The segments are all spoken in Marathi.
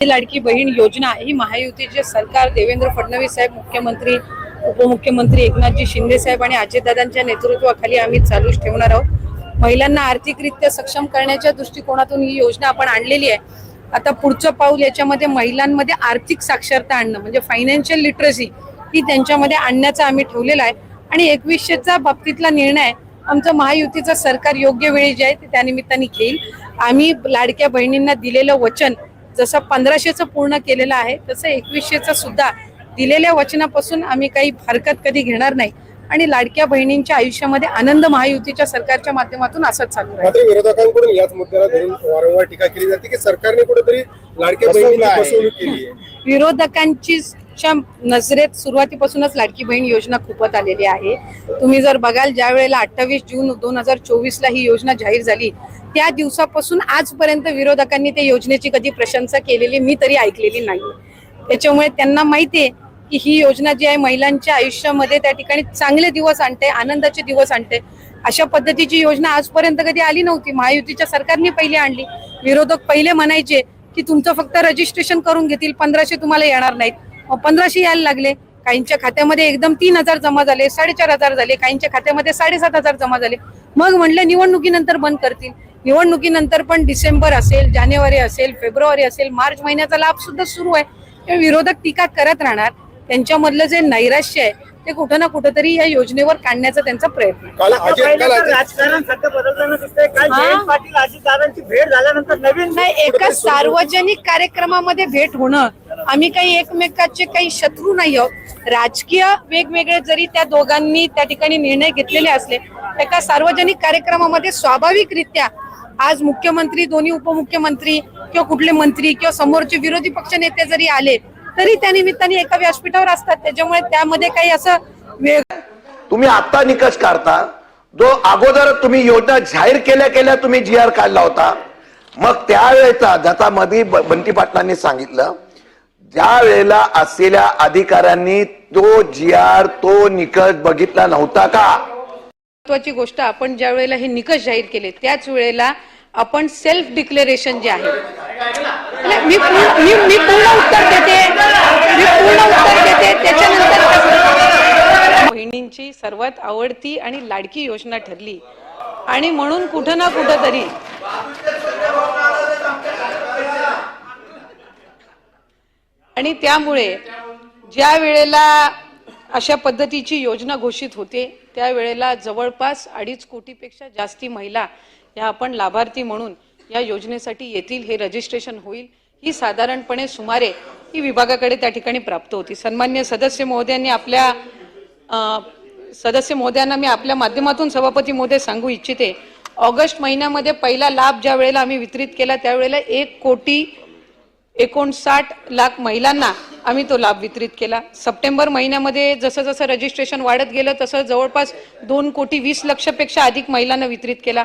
लाडकी बहीण योजना ही महायुतीचे सरकार देवेंद्र फडणवीस साहेब मुख्यमंत्री उपमुख्यमंत्री एकनाथजी शिंदे साहेब आणि अजितदादांच्या नेतृत्वाखाली आम्ही चालूच ठेवणार आहोत. महिलांना आर्थिकरित्या सक्षम करण्याच्या दृष्टिकोनातून ही योजना आपण आणलेली आहे. आता पुढचं पाऊल याच्यामध्ये महिलांमध्ये आर्थिक साक्षरता आणणं म्हणजे फायनान्शियल लिटरसी ही त्यांच्यामध्ये आणण्याचा आम्ही ठेवलेला आहे. आणि एकवीसशेचा बाबतीतला निर्णय आमचं महायुतीचं सरकार योग्य वेळी जे आहे ते त्यानिमित्ताने घेईल. आम्ही लाडक्या बहिणींना दिलेलं वचन जसं पंधराशेचं पूर्ण केलेलं आहे तसं एकवीसशेचं सुद्धा दिलेल्या वचनापासून आम्ही काही हरकत कधी घेणार नाही. आणि लाडक्या बहिणींच्या आयुष्यामध्ये आनंद महायुतीच्या सरकारच्या माध्यमातून असंच चालू राहील. मात्र विरोधकांकडून याच मुद्द्याला धरून वारंवार टीका केली जाते की सरकारने कुठेतरी लाडक्या बहिणीची फसवणूक केली आहे. विरोधकांची च्या नजरेत सुरुवातीपासूनच लाडकी बहीण योजना खूपच आलेली आहे. तुम्ही जर बघाल ज्या वेळेला अठ्ठावीस जून दोन हजार चोवीसला ही योजना जाहीर झाली त्या दिवसापासून आजपर्यंत विरोधकांनी त्या योजनेची कधी प्रशंसा केलेली मी तरी ऐकलेली नाही. त्याच्यामुळे त्यांना माहितीये की ही योजना जी आहे महिलांच्या आयुष्यामध्ये त्या ठिकाणी चांगले दिवस आणते आनंदाचे दिवस आणते. अशा पद्धतीची योजना आजपर्यंत कधी आली नव्हती. महायुतीच्या सरकारने पहिली आणली. विरोधक पहिले म्हणायचे की तुमचं फक्त रजिस्ट्रेशन करून घेतील पंधराशे तुम्हाला येणार नाहीत. पंधराशे यायला लागले. काहींच्या खात्यामध्ये एकदम तीन हजार जमा झाले साडेचार हजार झाले काहींच्या खात्यामध्ये साडेसात हजार जमा झाले. मग म्हणलं निवडणुकीनंतर बंद करतील. निवडणुकीनंतर पण डिसेंबर असेल जानेवारी असेल फेब्रुवारी असेल मार्च महिन्याचा लाभ सुद्धा सुरू आहे. विरोधक टीका करत राहणार. त्यांच्यामधलं जे नैराश्य आहे ते कुठं ना कुठंतरी या योजनेवर काढण्याचा त्यांचा प्रयत्न आहे. काल अजित पहिलं काल तर अजित राजकारण सध्या बदलताना दिसतंय काल हा? जयंत पाटील अजितदादांची भेट झाल्यानंतर नवीन नाही एका सार्वजनिक कार्यक्रमामध्ये भेट होणं आम्ही काही एकमेकाचे काही शत्रू नाही आहोत राजकीय वेगवेगळे जरी त्या दोघांनी त्या ठिकाणी निर्णय घेतलेले असले एका सार्वजनिक कार्यक्रमामध्ये स्वाभाविकरित्या आज मुख्यमंत्री दोन्ही उपमुख्यमंत्री किंवा कुठले मंत्री किंवा समोरचे विरोधी पक्ष नेते जरी आले तरी त्या निमित्ताने एका व्यासपीठावर असतात. त्याच्यामुळे त्यामध्ये काही असं वेग तुम्ही आता निकष काढता. जो अगोदर तुम्ही योजना जाहीर केल्या केल्या तुम्ही जी आर काढला होता. मग त्यावेळेचा ज्याचा मध्ये ब- बंटी पाटलांनी सांगितलं ज्या वेळेला असलेल्या अधिकाऱ्यांनी तो जी आर तो निकष बघितला नव्हता का? महत्वाची गोष्ट आपण ज्या वेळेला हे निकष जाहीर केले त्याच वेळेला आपण सेल्फ डिक्लेरेशन जे आहे. मी पूर्ण- मी मी पूर्ण उत्तर देते. मी पूर्ण उत्तर देते. त्याच्यानंतर बहिणींची सर्वात आवडती आणि लाडकी योजना ठरली. आणि म्हणून कुठं ना कुठं तरी आणि त्यामुळे ज्या वेळेला अशा पद्धतीची योजना घोषित होते त्यावेळेला जवळपास अडीच कोटीपेक्षा जास्ती महिला या आपण लाभार्थी म्हणून या योजनेसाठी येतील हे रजिस्ट्रेशन होईल. ही साधारणपणे सुमारे ही विभागाकडे त्या ठिकाणी प्राप्त होती. सन्मान्य सदस्य महोदयांनी आपल्या सदस्य महोदयांना मी आपल्या माध्यमातून सभापती महोदय सांगू इच्छिते ऑगस्ट महिन्यामध्ये पहिला लाभ ज्या वेळेला आम्ही वितरित केला त्यावेळेला एक कोटी एकोणसाठ लाख महिलांना आम्ही तो लाभ वितरित केला. सप्टेंबर महिन्यामध्ये जसं जसं रजिस्ट्रेशन वाढत गेलं तसं जवळपास दोन कोटी वीस लक्षपेक्षा अधिक महिलांना वितरित केला.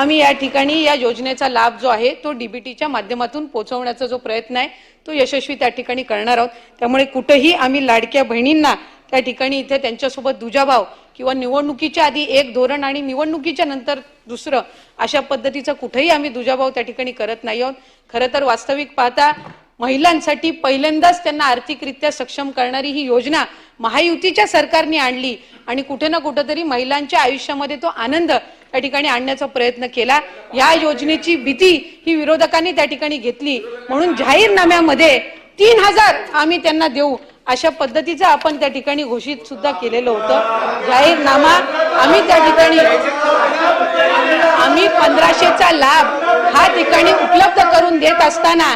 आम्ही या ठिकाणी या योजनेचा लाभ जो आहे तो डीबीटीच्या माध्यमातून पोहोचवण्याचा जो प्रयत्न आहे तो यशस्वी त्या ठिकाणी करणार आहोत. त्यामुळे कुठेही आम्ही लाडक्या बहिणींना त्या ठिकाणी इथे त्यांच्यासोबत दुजाभाव किंवा निवडणुकीच्या आधी एक धोरण आणि निवडणुकीच्या नंतर दुसरं अशा पद्धतीचा कुठेही आम्ही दुजाभाव त्या ठिकाणी करत नाही आहोत. खरं तर वास्तविक पाहता महिलांसाठी पहिल्यांदाच त्यांना आर्थिकरित्या सक्षम करणारी ही योजना महायुतीच्या सरकारने आणली आणि कुठे ना कुठेतरी महिलांच्या आयुष्यामध्ये तो आनंद त्या ठिकाणी आणण्याचा प्रयत्न केला. या योजनेची भीती ही विरोधकांनी त्या ठिकाणी घेतली. म्हणून जाहीरनाम्यामध्ये तीन हजार आम्ही त्यांना देऊ अशा पद्धतीचं आपण त्या ठिकाणी घोषित सुद्धा केलेलं होतं. जाहीरनामा आम्ही त्या ठिकाणी आम्ही पंधराशेचा लाभ हा ठिकाणी उपलब्ध करून देत असताना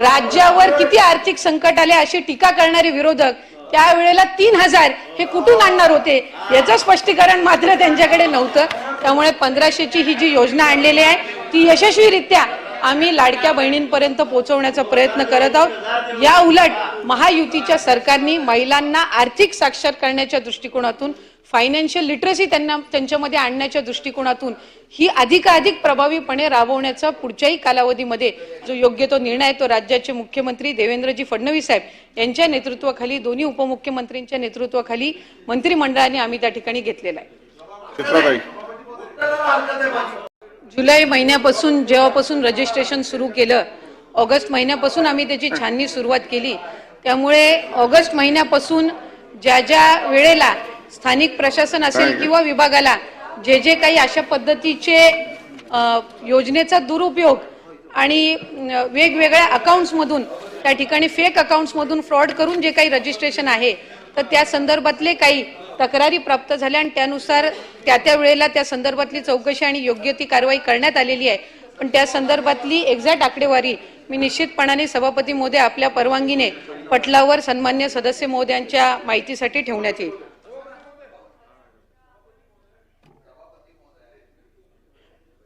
राज्यावर किती आर्थिक संकट आले अशी टीका करणारे विरोधक त्यावेळेला तीन हजार हे कुठून आणणार होते? याचं स्पष्टीकरण मात्र त्यांच्याकडे नव्हतं. त्यामुळे पंधराशेची ही जी योजना आणलेली आहे ती यशस्वीरित्या आम्ही लाडक्या बहिणींपर्यंत पोहोचवण्याचा प्रयत्न करत आहोत. या उलट महायुतीच्या सरकारने महिलांना आर्थिक साक्षर करण्याच्या दृष्टिकोनातून फायनान्शियल लिटरसी त्यांना त्यांच्यामध्ये आणण्याच्या दृष्टिकोनातून ही अधिकाधिक प्रभावीपणे राबवण्याचा पुढच्याही कालावधीमध्ये जो योग्य तो निर्णय तो राज्याचे मुख्यमंत्री देवेंद्रजी फडणवीस साहेब यांच्या नेतृत्वाखाली दोन्ही उपमुख्यमंत्र्यांच्या नेतृत्वाखाली मंत्रिमंडळाने आम्ही त्या ठिकाणी घेतलेला आहे. जुलै महिन्यापासून जेव्हापासून रजिस्ट्रेशन सुरू केलं ऑगस्ट महिन्यापासून आम्ही त्याची छाननी सुरुवात केली. त्यामुळे ऑगस्ट महिन्यापासून ज्या ज्या वेळेला स्थानिक प्रशासन असेल किंवा विभागाला जे जे काही अशा पद्धतीचे योजनेचा दुरुपयोग आणि वेगवेगळ्या अकाउंट्समधून त्या ठिकाणी फेक अकाउंट्समधून फ्रॉड करून जे काही रजिस्ट्रेशन आहे तर त्या संदर्भातले काही तक्रारी प्राप्त झाल्या आणि त्यानुसार त्या त्या वेळेला त्या संदर्भातली चौकशी आणि योग्य ती कारवाई करण्यात आलेली आहे. पण त्या संदर्भातली एक्झॅक्ट आकडेवारी मी निश्चितपणाने सभापती महोदय आपल्या परवानगीने पटलावर सन्मान्य सदस्य मोदयांच्या माहितीसाठी ठेवण्यात येईल.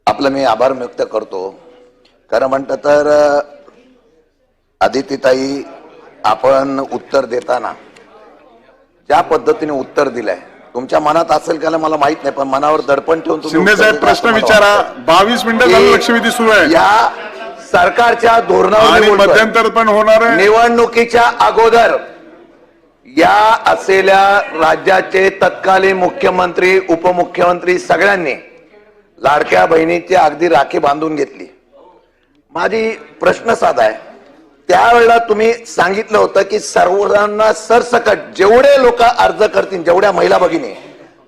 आपलं मी आभार व्यक्त करतो. खरं म्हणतं तर आदित्यताई आपण उत्तर देताना ज्या पद्धतीने उत्तर दिलंय. तुमच्या मनात असेल का मला माहीत नाही पण मनावर दडपण ठेवून शिंदे साहेब प्रश्न विचारा. बावीस मिनिटं लक्षवेधी सुरू आहे. या सरकारच्या धोरणावर. मध्यंतर पण होणार आहे. निवडणुकीच्या अगोदर या असलेल्या राज्याचे तत्कालीन मुख्यमंत्री उपमुख्यमंत्री सगळ्यांनी लाडक्या बहिणीची अगदी राखी बांधून घेतली. माझी प्रश्न साधा आहे. त्यावेळेला तुम्ही सांगितलं होतं की सर्वांना सरसकट जेवढे लोक अर्ज करतील जेवढ्या महिला भगिनी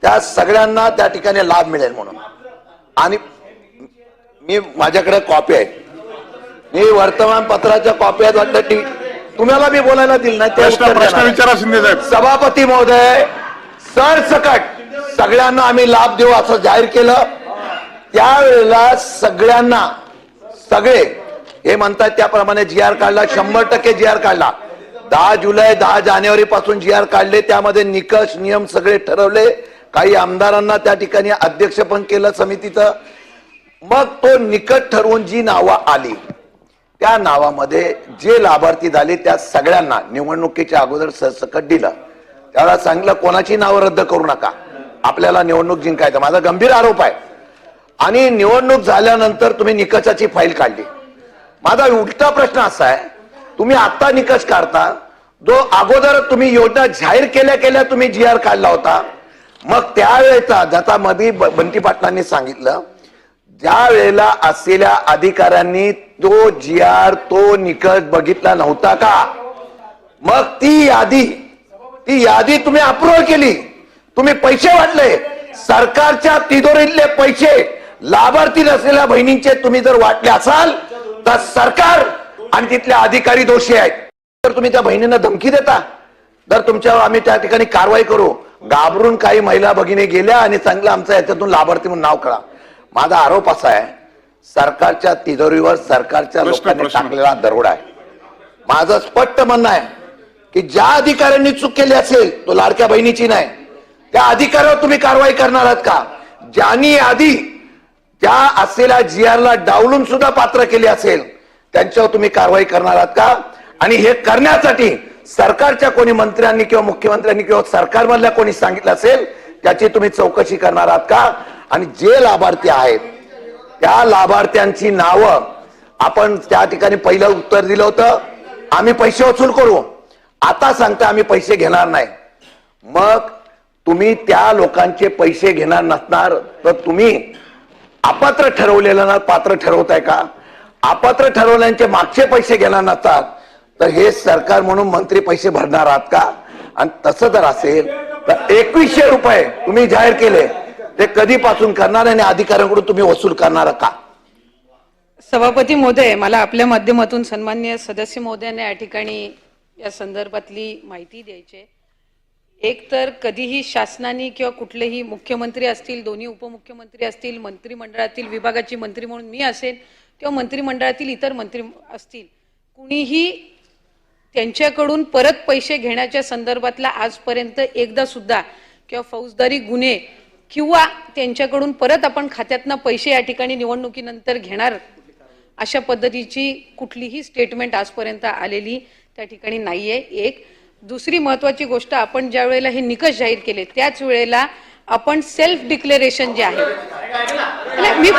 त्या सगळ्यांना त्या ठिकाणी लाभ मिळेल म्हणून. आणि मी माझ्याकडे कॉपी आहेत मी वर्तमानपत्राच्या कॉपी आहेत वाटतं. टी तुम्हाला मी बोलायला दिलं नाही ते सभापती महोदय सरसकट सगळ्यांना आम्ही लाभ देऊ असं जाहीर केलं. त्यावेळेला सगळ्यांना सगळे हे म्हणतात त्याप्रमाणे जी आर काढला शंभर टक्के जी आर काढला. दहा जुलै दहा जानेवारी पासून जी आर काढले त्यामध्ये निकष नियम सगळे ठरवले. काही आमदारांना त्या ठिकाणी अध्यक्ष पण केलं समितीचं. मग तो निकट ठरवून जी नावं आली त्या नावामध्ये जे लाभार्थी झाले त्या सगळ्यांना निवडणुकीच्या अगोदर सरसकट दिलं. त्याला सांगितलं कोणाची नावं रद्द करू नका? आपल्याला निवडणूक जिंकायचं माझा गंभीर आरोप आहे. आणि निवडणूक झाल्यानंतर तुम्ही निकषाची फाईल काढली. माझा उलटा प्रश्न असा आहे तुम्ही आता निकष काढता जो अगोदर तुम्ही योजना जाहीर केल्या केल्या तुम्ही जी आर काढला होता मग त्यावेळेचा ज्याचा मधी बंटी पाटलांनी सांगितलं ज्या वेळेला असलेल्या अधिकाऱ्यांनी तो जी आर तो निकष बघितला नव्हता का? मग ती यादी ती यादी तुम्ही अप्रूव्ह केली. तुम्ही पैसे वाटले सरकारच्या तिजोरीतले पैसे लाभार्थी नसलेल्या बहिणींचे तुम्ही जर वाटले असाल तर सरकार आणि तिथले अधिकारी दोषी आहेत. तर तुम्ही त्या बहिणींना धमकी देता? तर तुमच्यावर आम्ही त्या ठिकाणी कारवाई करू घाबरून काही महिला भगिनी गेल्या आणि सांगितलं आमचं याच्यातून लाभार्थी म्हणून नाव कळा माझा आरोप असा आहे सरकारच्या तिजोरीवर सरकारच्या लोकांनी. टाकलेला दरोडा आहे. माझं स्पष्ट म्हणणं आहे की ज्या अधिकाऱ्यांनी चूक केली असेल तो लाडक्या बहिणीची नाही. त्या अधिकाऱ्यावर तुम्ही कारवाई करणार आहात का? ज्यांनी आधी त्या असलेल्या जी ला डावलून सुद्धा पात्र केली असेल त्यांच्यावर तुम्ही कारवाई करणार आहात का? आणि हे करण्यासाठी सरकारच्या कोणी मंत्र्यांनी किंवा मुख्यमंत्र्यांनी किंवा सरकारमधल्या कोणी सांगितलं असेल त्याची तुम्ही चौकशी करणार आहात का? आणि जे लाभार्थी आहेत त्या लाभार्थ्यांची नावं आपण त्या ठिकाणी पहिलं उत्तर दिलं होतं. आम्ही पैसे वसूल करू. आता सांगता आम्ही पैसे घेणार नाही. मग तुम्ही त्या लोकांचे पैसे घेणार नसणार तर तुम्ही अपात्र ठरवलेलं ना पात्र ठरवताय का? अपात्र ठरवल्यांचे मागचे पैसे घेणार नसतात. तर हे सरकार म्हणून मंत्री पैसे भरणार आहात का? आणि तसं जर असेल तर एकवीसशे रुपये तुम्ही जाहीर केले ते कधीपासून करणार आणि अधिकाऱ्यांकडून तुम्ही वसूल करणार का? सभापती महोदय मला आपल्या माध्यमातून सन्मान्य सदस्य महोदयांना या ठिकाणी या संदर्भातली माहिती द्यायची आहे. एक तर कधीही शासनाने किंवा कुठलेही मुख्यमंत्री असतील दोन्ही उपमुख्यमंत्री असतील मंत्रिमंडळातील विभागाची मंत्री म्हणून मी असेल किंवा मंत्रिमंडळातील इतर मंत्री असतील कुणीही त्यांच्याकडून परत पैसे घेण्याच्या संदर्भातला आजपर्यंत एकदा सुद्धा किंवा फौजदारी गुन्हे किंवा त्यांच्याकडून परत आपण खात्यातनं पैसे या ठिकाणी निवडणुकीनंतर घेणार अशा पद्धतीची कुठलीही स्टेटमेंट आजपर्यंत आलेली त्या ठिकाणी नाही आहे एक दुसरी महत्वाची गोष्ट आपण ज्या वेळेला हे निकष जाहीर केले त्याच वेळेला आपण सेल्फ डिक्लेरेशन जे आहे. मी